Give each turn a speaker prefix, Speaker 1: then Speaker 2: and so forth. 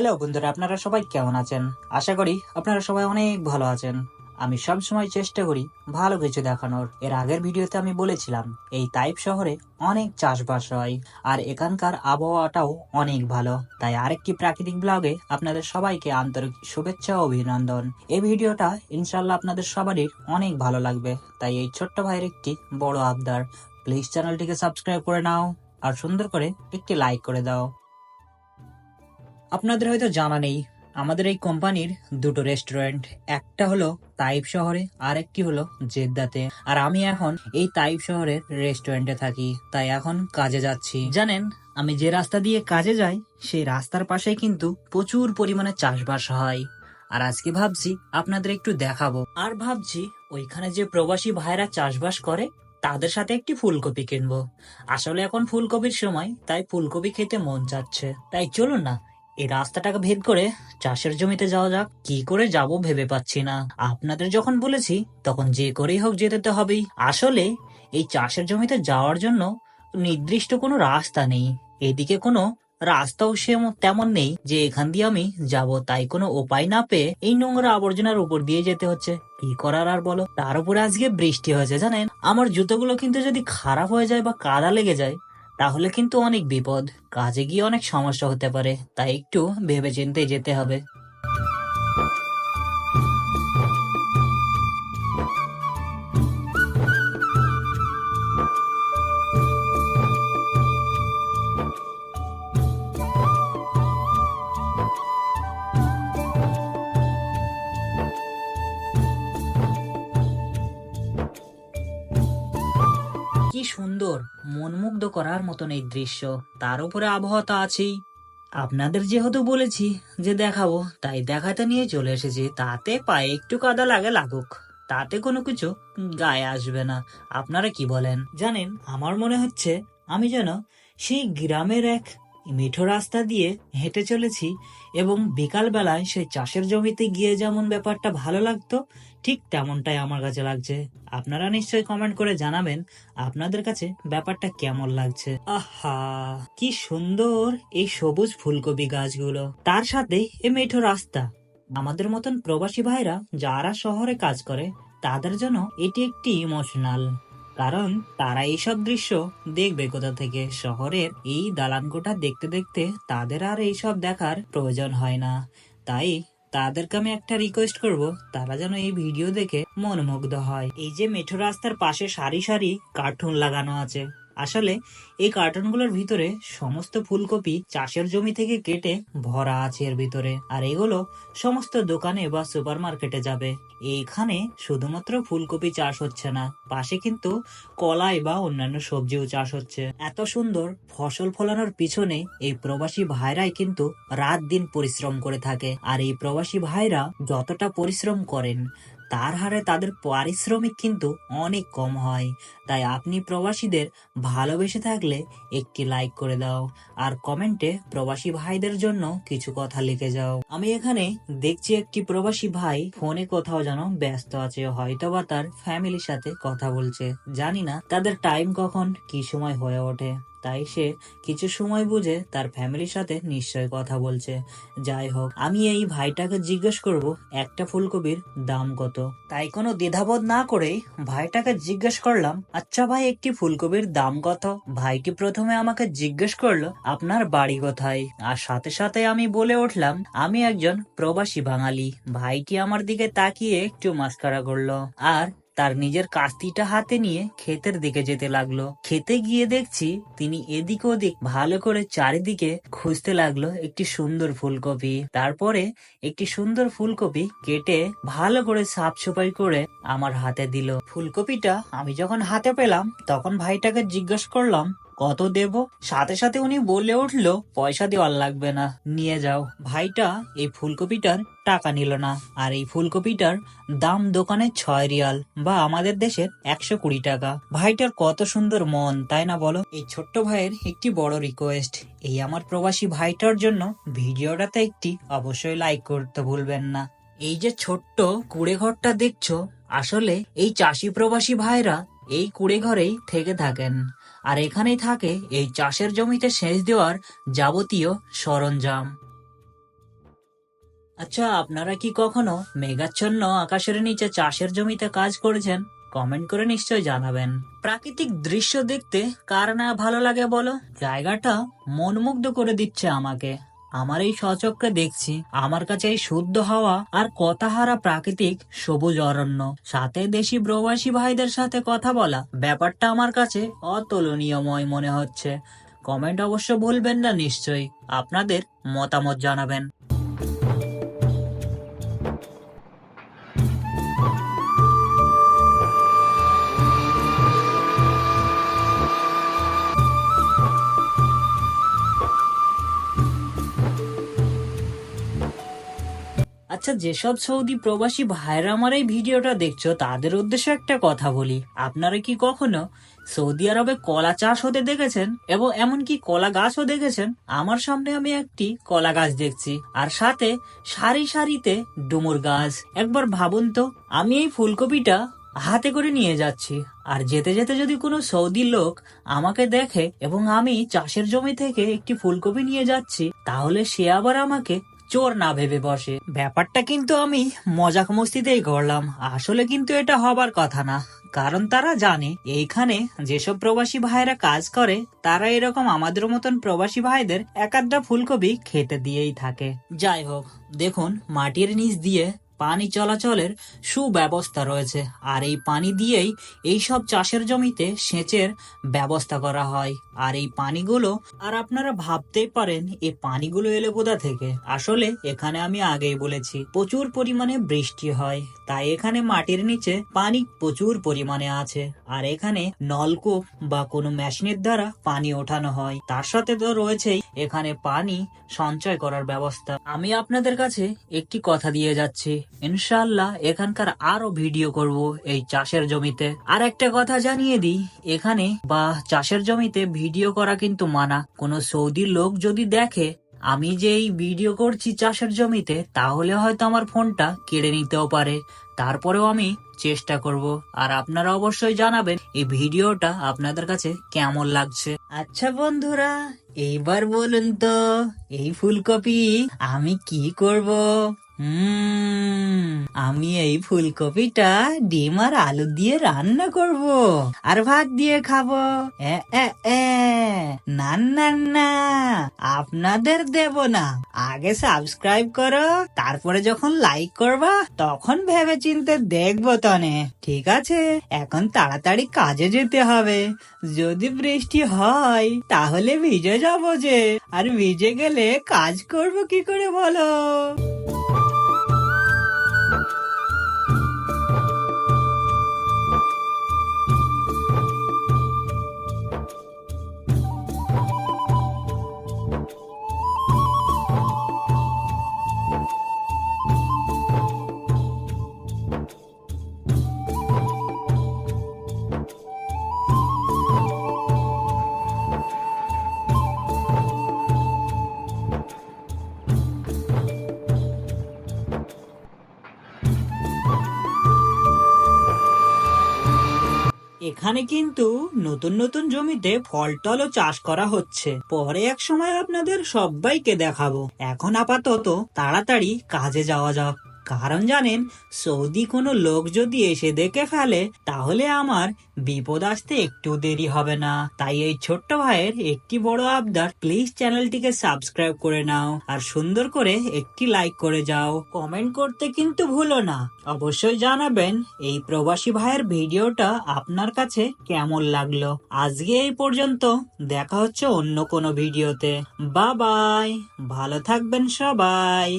Speaker 1: Hello বন্ধুরা, আপনারা সবাই কেমন আছেন? আশা করি আপনারা সবাই অনেক ভালো আছেন। আমি সব সময় চেষ্টা করি ভালো কিছু দেখানোর। এর আগের ভিডিওতে আমি বলেছিলাম, এই তাইপ শহরে অনেক চাষবাস হয় আর এখানকার আবহাওয়াটাও অনেক ভালো। তাই আরেকটি প্রাকৃতিক ব্লগে আপনাদের সবাইকে আন্তরিক শুভেচ্ছা ও অভিনন্দন। এই ভিডিওটা ইনশাল্লাহ আপনাদের সবারই অনেক ভালো লাগবে। তাই এই ছোট্ট ভাইয়ের একটি বড় আবদার। প্লিজ চ্যানেলটিকে সাবস্ক্রাইব করে নাও আর সুন্দর করে একটি লাইক করে দাও। আপনাদের হয়তো জানা নেই, আমাদের এই কোম্পানির দুটো রেস্টুরেন্ট। একটা হলো তাইপ শহরে আর একটি হলো জেদ্দাতে। আর আমি এখন এই তাইপ শহরের রেস্টুরেন্টে থাকি, তাই এখন কাজে যাচ্ছি। জানেন, আমি যে রাস্তা দিয়ে কাজে যাই, সেই রাস্তার পাশে কিন্তু প্রচুর পরিমাণে চাষবাস হয়। আর আজকে ভাবছি আপনাদের একটু দেখাবো। আর ভাবছি ওইখানে যে প্রবাসী ভাইরা চাষবাস করে, তাদের সাথে একটি ফুলকপি কিনবো। আসলে এখন ফুলকপির সময়, তাই ফুলকপি খেতে মন চাচ্ছে। তাই চলুন না এই রাস্তাটাকে ভেদ করে চাষের জমিতে যাওয়া যাক। কি করে যাব ভেবে পাচ্ছি না। আপনাদের যখন বলেছি, তখন যে করেই হোক যেতে তো হবেই। আসলে এই চাষের জমিতে যাওয়ার জন্য নির্দিষ্ট কোনো রাস্তা নেই। এদিকে কোনো রাস্তাও সে তেমন নেই যে এখান দিয়ে আমি যাব। তাই কোনো উপায় না পেয়ে এই নোংরা আবর্জনার উপর দিয়ে যেতে হচ্ছে। কি করার আর বলো? তার উপরে আজকে বৃষ্টি হয়েছে, জানেন? আমার জুতোগুলো কিন্তু যদি খারাপ হয়ে যায় বা কাদা লেগে যায় তাহলে কিন্তু অনেক বিপদ। কাজে গিয়ে অনেক সমস্যা হতে পারে, তাই একটু ভেবে চিন্তে যেতে হবে। সুন্দর মনমুগ্ধ করার মতন এই দৃশ্য। তার উপরে আবহাওয়া তো আছেই। আপনাদের যেহেতু বলেছি যে দেখাবো, তাই দেখাতে নিয়ে চলে এসেছি। তাতে পায়ে একটু কাদা লাগে লাগুক। তাতে কোনো কিছু গায়ে আসবে না। আপনারা কি বলেন? জানেন, আমার মনে হচ্ছে আমি যেন সেই গ্রামের এক মিঠো রাস্তা দিয়ে হেঁটে চলেছি এবং বিকাল বেলায় সেই চাষের জমিতে গিয়ে যেমন ব্যাপারটা ভালো লাগতো, ঠিক তেমনটাই আমার কাছে লাগছে। আপনারা নিশ্চয়ই কমেন্ট করে জানাবেন আপনাদের কাছে ব্যাপারটা কেমন লাগছে। আহা, কি সুন্দর এই সবুজ ফুলকপি গাছগুলো। তার সাথে এ মেঠো রাস্তা। আমাদের মতন প্রবাসী ভাইরা যারা শহরে কাজ করে, তাদের জন্য এটি একটি ইমোশনাল কারণ তারা এইসব দৃশ্য দেখবে কোথা থেকে? শহরের এই দালানকোটা দেখতে দেখতে তাদের আর এইসব দেখার প্রয়োজন হয় না। তাই তাদেরকে আমি একটা রিকোয়েস্ট করব, তারা যেন এই ভিডিও দেখে মনমুগ্ধ হয়। এই যে মেঠো রাস্তার পাশে সারি সারি কার্টুন লাগানো আছে। আসলে এই কার্টুনগুলোর ভিতরে সমস্ত ফুলকপি চাষের জমি থেকে কেটে ভরা আছে এর ভিতরে। আর এগুলো সমস্ত দোকানে বা সুপার মার্কেটে যাবে। এইখানে শুধুমাত্র ফুলকপি চাষ হচ্ছে না, পাশে কিন্তু কলাই বা অন্যান্য সবজিও চাষ হচ্ছে। এত সুন্দর ফসল ফলানোর পিছনে এই প্রবাসী ভাইরাই কিন্তু রাত দিন পরিশ্রম করে থাকে। আর এই প্রবাসী ভাইরা যতটা পরিশ্রম করেন তার হারে তাদের পারিশ্রমিক কিন্তু অনেক কম হয়। তাই আপনি প্রবাসীদের ভালোবেসে থাকলে একটি লাইক করে দাও আর কমেন্টে প্রবাসী ভাইদের জন্য কিছু কথা লিখে যাও। আমি এখানে দেখছি একটি প্রবাসী ভাই ফোনে কোথাও যেন ব্যস্ত আছে, হয়তোবা তার ফ্যামিলির সাথে কথা বলছে। জানি না তাদের টাইম কখন, কি সময় হয়ে ওঠে। তাই সে কিছু সময় বুঝে তার ফ্যামিলির সাথে নিশ্চয় কথা বলছে। যাই হোক, আমি এই ভাইটাকে জিজ্ঞেস করব, একটা ফুলকপির দাম কত? তাই কোনো দ্বিধাবোধ না করেই ভাইটাকে জিজ্ঞেস করলাম আচ্ছা ভাই, একটি ফুলকপির দাম কত? ভাইটি প্রথমে আমাকে জিজ্ঞেস করল, আপনার বাড়ি কোথায়? আর সাথে সাথে আমি বলে উঠলাম, আমি একজন প্রবাসী বাঙালি। ভাইটি আমার দিকে তাকিয়ে একটু মাস্কারা করল। আর তার নিজের কাস্তিটা হাতে নিয়ে ক্ষেতের দিকে যেতে লাগল। খেতে গিয়ে দেখছি তিনি এদিক ওদিক ভালো করে চারিদিকে খুঁজতে লাগল একটি সুন্দর ফুলকপি। তারপরে একটি সুন্দর ফুলকপি কেটে ভালো করে সাফ সাফাই করে আমার হাতে দিল। ফুলকপিটা আমি যখন হাতে পেলাম, তখন ভাইটাকে জিজ্ঞেস করলাম কত দেব? সাথে সাথে উনি বলে উঠল, পয়সা দেওয়ার লাগবে না, নিয়ে যাও। ভাইটা এই ফুলকপিটার টাকা নিল না, আর এই ফুলকপিটার দাম দোকানে ছয় রিয়াল বা আমাদের দেশের একশো কুড়ি টাকা। ভাইটার কত সুন্দর মন, তাই না বলো? এই ছোট্ট ভাইয়ের একটি বড় রিকোয়েস্ট এই আমার প্রবাসী ভাইটার জন্য ভিডিওটাতে একটি অবশ্যই লাইক করতে ভুলবেন না। এই যে ছোট্ট কুড়ে ঘরটা দেখছ, আসলে এই চাষি প্রবাসী ভাইরা এই কুড়ে ঘরেই থেকে থাকেন। আর এখানেই থাকে এই চাষের জমিতে সেচ দেওয়ার যাবতীয় সরঞ্জাম। আচ্ছা আপনারা কি কখনো মেঘাচ্ছন্ন আকাশের নিচে চাষের জমিতে কাজ করেছেন? কমেন্ট করে নিশ্চয় জানাবেন। প্রাকৃতিক দৃশ্য দেখতে কার না ভালো লাগে বলো? জায়গাটা মনমুগ্ধ করে দিচ্ছে আমাকে। আমার এই স্বচক্ষে দেখছি, আমার কাছে এই শুদ্ধ হাওয়া আর কথাহারা প্রাকৃতিক সবুজ অরণ্য। সাথে দেশি প্রবাসী ভাইদের সাথে কথা বলা, ব্যাপারটা আমার কাছে অতুলনীয়ময় মনে হচ্ছে। কমেন্ট অবশ্য ভুলবেন না নিশ্চয়ই। আপনাদের মতামত জানাবেন। আচ্ছা যেসব সৌদি প্রবাসী ভাইরা আমার এই ভিডিওটা দেখছ, তাদের উদ্দেশ্যে একটা কথা বলি। আপনারা কি কখনো সৌদি আরবে কলা চাষ হতে দেখেছেন? এবং এমনকি কলা গাছও দেখেছেন? আমার সামনে আমি একটি কলা গাছ দেখছি, আর সাথে সারি সারিতে ডুমুর গাছ। একবার ভাবুন তো, আমি এই ফুলকপিটা হাতে করে নিয়ে যাচ্ছি। আর যেতে যেতে যদি কোনো সৌদি লোক আমাকে দেখে এবং আমি চাষের জমি থেকে একটি ফুলকপি নিয়ে যাচ্ছি, তাহলে সে আবার আমাকে চোর না ভেবে বসে। ব্যাপারটা কিন্তু আমি মজাক মস্তিতেই করলাম। আসলে কিন্তু এটা হবার কথা না, কারণ তারা জানে, এইখানে যেসব প্রবাসী ভাইরা কাজ করে, তারা এরকম আমাদের মতন প্রবাসী ভাইদের এক আধটা ফুলকপি খেতে দিয়েই থাকে। যাই হোক, দেখুন, মাটির নিচ দিয়ে পানি চলাচলের সুব্যবস্থা রয়েছে। আর এই পানি দিয়েই এই সব চাষের জমিতে সেচের ব্যবস্থা করা হয়। আর এই পানিগুলো, আর আপনারা ভাবতেই পারেন এই পানিগুলো এলো কোথা থেকে? আসলে এখানে আমি আগেই বলেছি, প্রচুর পরিমাণে বৃষ্টি হয়। তাই এখানে মাটির নিচে পানি প্রচুর পরিমাণে আছে। আর এখানে নলকূপ বা কোনো মেশিনের দ্বারা পানি ওঠানো হয়। তার সাথে তো রয়েছেই এখানে পানি সঞ্চয় করার ব্যবস্থা। আমি আপনাদের কাছে একটি কথা দিয়ে যাচ্ছি। ইনশাল্লাহ এখানকার আরও ভিডিও করব এই চাষের জমিতে। আর একটা কথা জানিয়ে দিই, এখানে বা চাষের জমিতে ভিডিও করা কিন্তু মানা। কোনো সৌদি লোক যদি দেখে, আমি যে এই ভিডিও করছি চাষের জমিতে, তাহলে হয়তো আমার ফোনটা কেড়ে নিতেও পারে। তারপরেও আমি চেষ্টা করব। আর আপনারা অবশ্যই জানাবেন এই ভিডিওটা আপনাদের কাছে কেমন লাগছে। আচ্ছা বন্ধুরা, এইবার বলুন তো, এই ফুলকপি আমি কি করব? হুম আমি এই ফুলকপিটা ডিম আর আলু দিয়ে রান্না করব। আর ভাত দিয়ে খাব। না না না। আপনাদের দেব না। আগে সাবস্ক্রাইব করো, তারপরে যখন লাইক করবা, তখন ভেবে চিনতে দেখব তনে। ঠিক আছে? এখন তাড়াতাড়ি কাজে যেতে হবে। যদি বৃষ্টি হয়, তাহলে ভিজে যাব যে। আর ভিজে গেলে কাজ করব কি করে বলো? এখানে কিন্তু নতুন নতুন জমিতে ফল টলও চাষ করা হচ্ছে। পরে এক সময় আপনাদের সবাইকে দেখাবো। এখন আপাতত তাড়াতাড়ি কাজে যাওয়া যাক। কারণ জানেন, সৌদি কোনো লোক যদি এসে দেখে ফেলে, তাহলে আমার বিপদ আসতে একটু দেরি হবে না। তাই এই ছোট্ট ভাইয়ের একটি বড় আবদার প্লিজ চ্যানেলটিকে সাবস্ক্রাইব করে নাও আর সুন্দর করে একটি লাইক করে যাও। কমেন্ট করতে কিন্তু ভুলো না। অবশ্যই জানাবেন এই প্রবাসী ভাইয়ের ভিডিওটা আপনার কাছে কেমন লাগল। আজকে এই পর্যন্ত দেখা হচ্ছে অন্য কোনো ভিডিওতে। বা বাই ভালো থাকবেন সবাই।